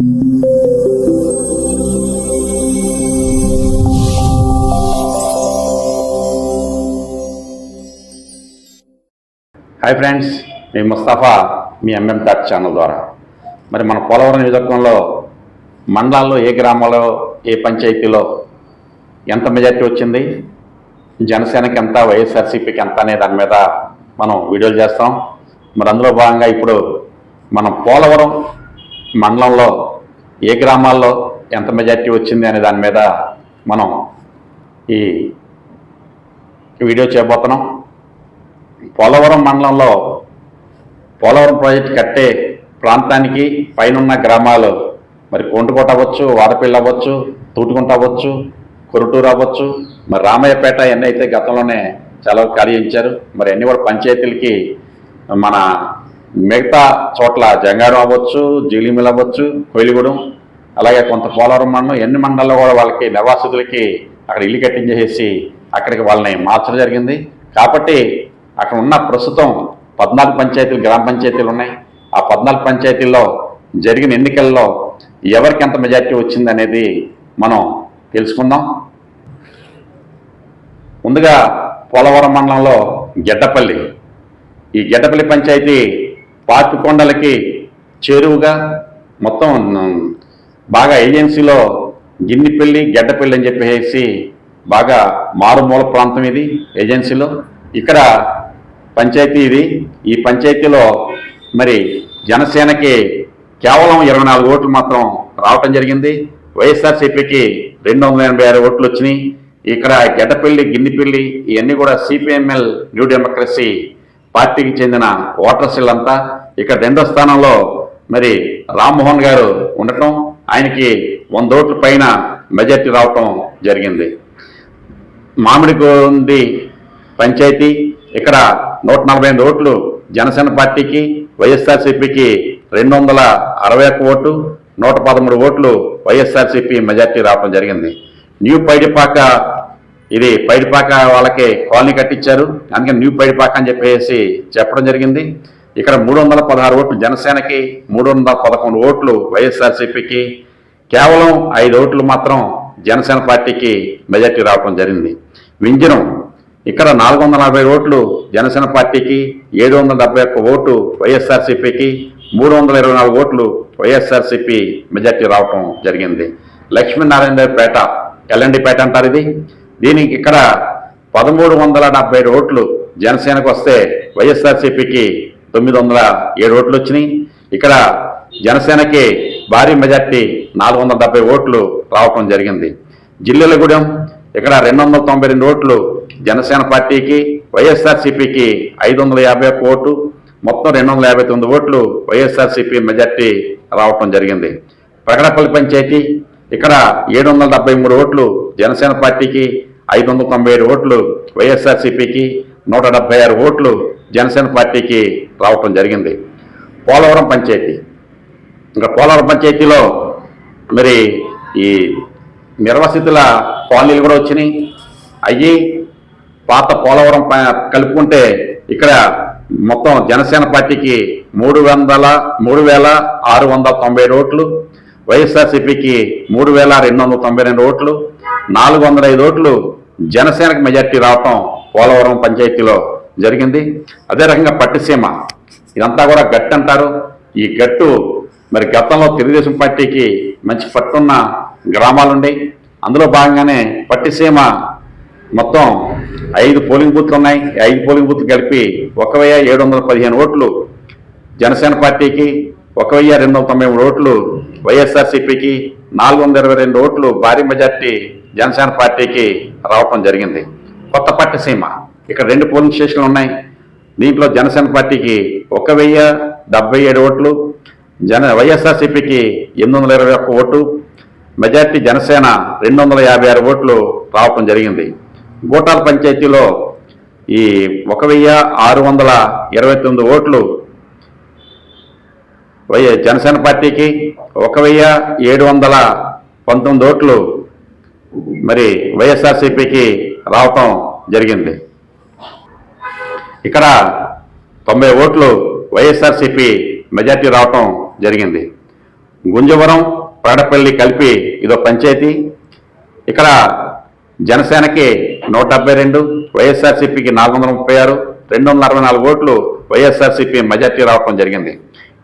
Hi friends మీ ముస్తఫా మీ MM talk channel ద్వారా. మరి మన పోలవరం నియోజకవర్గంలో మండలాల్లో ఏ గ్రామంలో ఏ పంచాయతీలో ఎంత మెజార్టీ వచ్చింది? జనసేనకి ఎంత వైఎస్ఆర్సీపీకి ఎంత అనే దాని మీద మనం వీడియోలు చేస్తాం. మరి అందులో భాగంగా ఇప్పుడు మనం పోలవరం మండలంలో ఏ గ్రామాల్లో ఎంత మెజార్టీ వచ్చింది అనే దాని మీద మనం ఈ వీడియో చేయబోతున్నాం. పోలవరం మండలంలో పోలవరం ప్రాజెక్టు కట్టే ప్రాంతానికి పైనున్న గ్రామాలు మరి కొండకోట అవ్వచ్చు వాడపల్లి అవ్వచ్చు తూటుకుంట అవ్వచ్చు కొరుటూరు అవ్వచ్చు మరి రామయ్యపేట ఎన్ని అయితే గతంలోనే చాలా ఖాళీ ఇచ్చారు మరి అన్ని కూడా పంచాయతీలకి మన మిగతా చోట్ల జంగారం అవ్వచ్చు జీలిమిల్ అవ్వచ్చు కోయిలిగూడెం అలాగే కొంత పోలవరం మండలం ఎన్ని మండలాల్లో కూడా వాళ్ళకి నివాసితులకి అక్కడ ఇల్లు కట్టించేసేసి అక్కడికి వాళ్ళని మార్చడం జరిగింది. కాబట్టి అక్కడ ఉన్న ప్రస్తుతం పద్నాలుగు పంచాయతీలు గ్రామ పంచాయతీలు ఉన్నాయి. ఆ పద్నాలుగు పంచాయతీల్లో జరిగిన ఎన్నికల్లో ఎవరికి ఎంత మెజార్టీ వచ్చింది అనేది మనం తెలుసుకుందాం. ముందుగా పోలవరం మండలంలో గెడ్డపల్లి. ఈ గెడ్డపల్లి పంచాయతీ పార్కు కొండలకి చేరువుగా మొత్తం బాగా ఏజెన్సీలో గిన్నిపల్లి గెడ్డపల్లి అని చెప్పేసి బాగా మారుమూల ప్రాంతం ఇది ఏజెన్సీలో. ఇక్కడ పంచాయతీ ఇది. ఈ పంచాయతీలో మరి జనసేనకి కేవలం ఇరవై నాలుగు ఓట్లు మాత్రం రావటం జరిగింది. వైఎస్ఆర్సీపీకి రెండు వందల ఎనభై ఆరు ఓట్లు వచ్చినాయి. ఇక్కడ గెడ్డపల్లి గిన్నిపల్లి ఇవన్నీ కూడా సిపిఎంఎల్ న్యూ డెమోక్రసీ పార్టీకి చెందిన ఓటర్స్ ఇక్కడ రెండో స్థానంలో మరి రామ్మోహన్ గారు ఉండటం ఆయనకి వంద ఓట్ల పైన మెజార్టీ రావటం జరిగింది. మామిడికొంది పంచాయతీ ఇక్కడ నూట నలభై ఎనిమిది ఓట్లు జనసేన పార్టీకి వైఎస్ఆర్సీపీకి రెండు వందల అరవై ఒక్క ఓటు నూట పదమూడు ఓట్లు వైఎస్ఆర్సీపీ మెజార్టీ రావడం జరిగింది. న్యూ పైడిపాక ఇది పైడిపాక వాళ్ళకి కాలనీ కట్టించారు. అందుకని న్యూ పైడిపాక అని చెప్పేసి చెప్పడం జరిగింది. ఇక్కడ మూడు వందల పదహారు ఓట్లు జనసేనకి మూడు వందల పదకొండు ఓట్లు వైఎస్ఆర్సీపీకి కేవలం ఐదు ఓట్లు మాత్రం జనసేన పార్టీకి మెజార్టీ రావడం జరిగింది. వింజనం ఇక్కడ నాలుగు వందల నలభై ఓట్లు జనసేన పార్టీకి ఏడు వందల డెబ్బై ఒక్క ఓటు వైఎస్ఆర్సీపీకి మూడు వందల ఇరవై నాలుగు ఓట్లు వైఎస్ఆర్సీపీ మెజార్టీ రావటం జరిగింది. లక్ష్మీనారాయణదేవ్వపేట ఎల్ఎండి పేట అంటారు ఇది. దీనికి ఇక్కడ పదమూడు వందల డెబ్బై ఓట్లు జనసేనకు వస్తే వైఎస్ఆర్సీపీకి తొమ్మిది వందల ఏడు ఓట్లు వచ్చినాయి. ఇక్కడ జనసేనకి భారీ మెజార్టీ నాలుగు వందల డెబ్బై ఓట్లు రావటం జరిగింది. జిల్లెలగూడెం ఇక్కడ రెండు వందల తొంభై రెండు ఓట్లు జనసేన పార్టీకి వైఎస్ఆర్సీపీకి ఐదు వందల యాభై ఒక్క ఓటు మొత్తం రెండు వందల యాభై తొమ్మిది ఓట్లు వైఎస్ఆర్సీపీ మెజార్టీ రావటం జరిగింది. ప్రకటపల్లి పంచాయతీ ఇక్కడ ఏడు వందల డెబ్బై మూడు ఓట్లు జనసేన పార్టీకి ఐదు వందల తొంభై ఏడు ఓట్లు వైఎస్ఆర్సీపీకి నూట డెబ్బై ఆరు ఓట్లు జనసేన పార్టీకి రావటం జరిగింది. పోలవరం పంచాయతీ. ఇంకా పోలవరం పంచాయతీలో మరి ఈ నిర్వసితుల కాలనీలు కూడా వచ్చినాయి. అయ్యి పాత పోలవరం ప- కలుపుకుంటే ఇక్కడ మొత్తం జనసేన పార్టీకి మూడు వందల మూడు వేల ఆరు వందల తొంభై ఏడు ఓట్లు వైఎస్ఆర్సీపీకి మూడు వేల రెండు వందల తొంభై రెండు ఓట్లు నాలుగు వందల ఐదు ఓట్లు జనసేనకు మెజార్టీ రావటం పోలవరం పంచాయతీలో జరిగింది. అదే రకంగా పట్టిసీమ ఇదంతా కూడా గట్టు అంటారు. ఈ గట్టు మరి గతంలో తెలుగుదేశం పార్టీకి మంచి పట్టున్న గ్రామాలుండి అందులో భాగంగానే పట్టిసీమ మొత్తం ఐదు పోలింగ్ బూత్లు ఉన్నాయి. ఐదు పోలింగ్ బూత్లు కలిపి ఒక వెయ్యి ఏడు వందల పదిహేను ఓట్లు జనసేన పార్టీకి ఒక వెయ్యి రెండు వందల తొంభై మూడు ఓట్లు వైఎస్ఆర్సీపీకి నాలుగు వందల ఇరవై రెండు ఓట్లు భారీ మెజార్టీ జనసేన పార్టీకి రావటం జరిగింది. కొత్త పట్టిసీమ ఇక్కడ రెండు పోలింగ్ స్టేషన్లు ఉన్నాయి. దీంట్లో జనసేన పార్టీకి ఒక వెయ్యి డెబ్బై ఏడు ఓట్లు జన వైఎస్ఆర్సీపీకి ఎనిమిది వందల ఇరవై ఒక్క ఓటు మెజార్టీ జనసేన రెండు వందల యాభై ఆరు ఓట్లు రావటం జరిగింది. గూటాల పంచాయతీలో ఈ ఒక వెయ్యి ఆరు వందల ఇరవై తొమ్మిది ఓట్లు వై జనసేన పార్టీకి ఒక వెయ్యి ఏడు వందల పంతొమ్మిది ఓట్లు మరి వైఎస్ఆర్సీపీకి రావటం జరిగింది. ఇక్కడ తొంభై ఓట్లు వైఎస్ఆర్సీపీ మెజార్టీ రావటం జరిగింది. గుంజవరం పాడపల్లి కలిపి ఇదో పంచాయతీ. ఇక్కడ జనసేనకి నూట డెబ్బై రెండు వైఎస్ఆర్సీపీకి నాలుగు వందల ముప్పై ఆరు రెండు వందల అరవై నాలుగు ఓట్లు వైఎస్ఆర్సీపీ మెజార్టీ రావడం జరిగింది.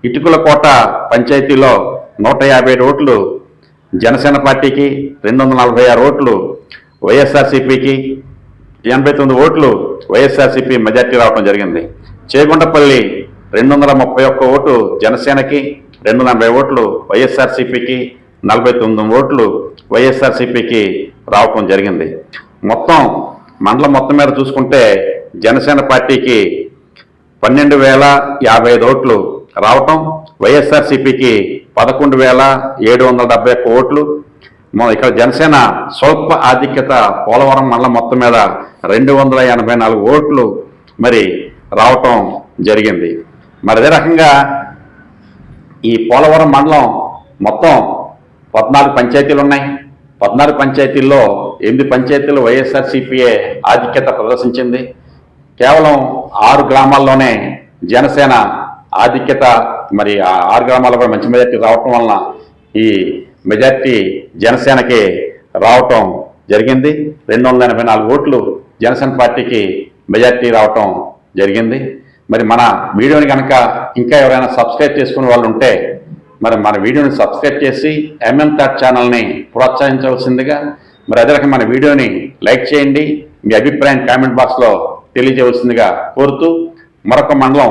ఇటుకుల కోట పంచాయతీలో నూట యాభై ఏడు ఓట్లు జనసేన పార్టీకి రెండు వందల నలభై ఆరు ఓట్లు వైఎస్ఆర్సీపీకి ఎనభై తొమ్మిది ఓట్లు వైఎస్ఆర్సీపీ మెజార్టీ రావడం జరిగింది. చేగుండపల్లి రెండు వందల ముప్పై ఒక్క ఓటు జనసేనకి రెండు వందల ఓట్లు వైఎస్ఆర్సీపీకి నలభై తొమ్మిది ఓట్లు వైఎస్ఆర్సీపీకి రావటం జరిగింది. మొత్తం మండలం మొత్తం మీద చూసుకుంటే జనసేన పార్టీకి పన్నెండు వేల యాభై ఐదు ఓట్లు రావటం వైఎస్ఆర్సీపీకి పదకొండు వేల ఏడు వందల డెబ్బై ఒక్క ఓట్లు ఇక్కడ జనసేన స్వల్ప ఆధిక్యత పోలవరం మండలం మొత్తం మీద రెండు వందల ఎనభై నాలుగు ఓట్లు మరి రావటం జరిగింది. మరి అదే రకంగా ఈ పోలవరం మండలం మొత్తం పద్నాలుగు పంచాయతీలు ఉన్నాయి. పద్నాలుగు పంచాయతీల్లో ఎనిమిది పంచాయతీలు వైఎస్ఆర్సీపీఏ ఆధిక్యత ప్రదర్శించింది. కేవలం ఆరు గ్రామాల్లోనే జనసేన ఆధిక్యత మరి ఆ ఆరు గ్రామాల్లో కూడా మంచి మెజార్టీ రావటం వలన ఈ మెజార్టీ జనసేనకి రావటం జరిగింది. రెండు వందల ఎనభై నాలుగు ఓట్లు జనసేన పార్టీకి మెజార్టీ రావటం జరిగింది. మరి మన వీడియోని కనుక ఇంకా ఎవరైనా సబ్స్క్రైబ్ చేసుకునే వాళ్ళు ఉంటే మరి మన వీడియోని సబ్స్క్రైబ్ చేసి ఎంఎం థాట్ ఛానల్ని ప్రోత్సహించవలసిందిగా మరి అదే రకంగా మన వీడియోని లైక్ చేయండి. మీ అభిప్రాయం కామెంట్ బాక్స్లో తెలియజేయవలసిందిగా కోరుతూ మరొక మండలం